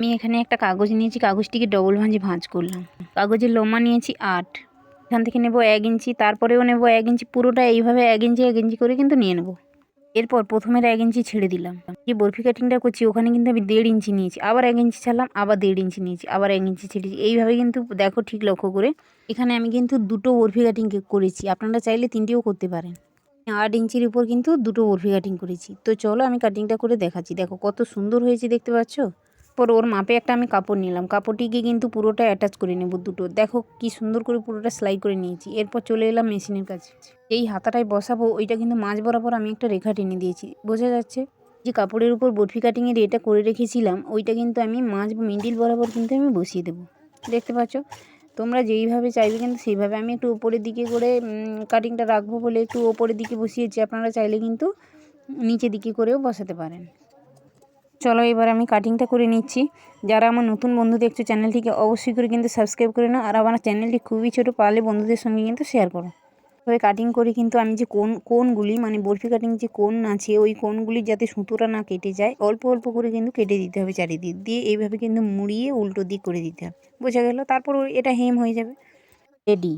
আমি এখানে একটা কাগজ নিয়েছি, কাগজটিকে ডবল ভাঁজে ভাঁজ করলাম। কাগজের লম্বা নিয়েছি আট। এখান থেকে নেব এক ইঞ্চি, তারপরেও নেব এক ইঞ্চি, পুরোটা এইভাবে এক ইঞ্চি এক ইঞ্চি করে কিন্তু নিয়ে নেব। এরপর প্রথমের এক ইঞ্চি ছেড়ে দিলাম। যে বরফি কাটিংটা করছি, ওখানে কিন্তু আমি দেড় ইঞ্চি নিয়েছি, আবার এক ইঞ্চি ছাড়লাম, আবার দেড় ইঞ্চি নিয়েছি, আবার এক ইঞ্চি ছেড়েছি এইভাবে কিন্তু দেখো ঠিক লক্ষ্য করে, এখানে আমি কিন্তু দুটো বরফি কাটিং করেছি। আপনারা চাইলে তিনটেও করতে পারেন। আট ইঞ্চির উপর কিন্তু দুটো বরফি কাটিং করেছি। তো চলো আমি কাটিংটা করে দেখাচ্ছি। দেখো কত সুন্দর হয়েছে, দেখতে পাচ্ছ? পর ওর মাপে একটা আমি কাপড় নিলাম। কাপড়টিকে কিন্তু পুরোটা অ্যাটাচ করে নেব দুটো। দেখো কি সুন্দর করে পুরোটা সেলাই করে নিয়েছি। এরপর চলে এলাম মেশিনের কাছে। এই হাতাটায় বসাবো, ওইটা কিন্তু মাঝ বরাবর আমি একটা রেখা টেনে দিয়েছি। বোঝা যাচ্ছে যে কাপড়ের উপর বরফি কাটিংয়ের এটা করে রেখেছিলাম, ওইটা কিন্তু আমি মাঝ মিডিল বরাবর কিন্তু আমি বসিয়ে দেবো। দেখতে পাচ্ছ? তোমরা যেইভাবে চাইবে কিন্তু সেইভাবে আমি একটু উপরের দিকে করে কাটিংটা রাখব বলে একটু ওপরের দিকে বসিয়েছি। আপনারা চাইলে কিন্তু নিচের দিকে করেও বসাতে পারেন। চলো এবার আমি কাটিংটা করে নিচ্ছি। যারা আমার নতুন বন্ধু দেখছ চ্যানেলটিকে অবশ্যই করে কিন্তু সাবস্ক্রাইব করে নাও। আর আমার চ্যানেলটি খুবই ছোটো, পারলে বন্ধুদের সঙ্গে কিন্তু শেয়ার করো। তবে কাটিং করে কিন্তু আমি যে কোন, কোনগুলি মানে বরফি কাটিং যে কোন আছে, ওই কোনগুলি যাতে সুতোটা না কেটে যায়, অল্প অল্প করে কিন্তু কেটে দিতে হবে চারিদিক দিয়ে। এইভাবে কিন্তু মুড়িয়ে উল্টো দিক করে দিতে হবে। বোঝা গেল? তারপর এটা হেম হয়ে যাবে। রেডি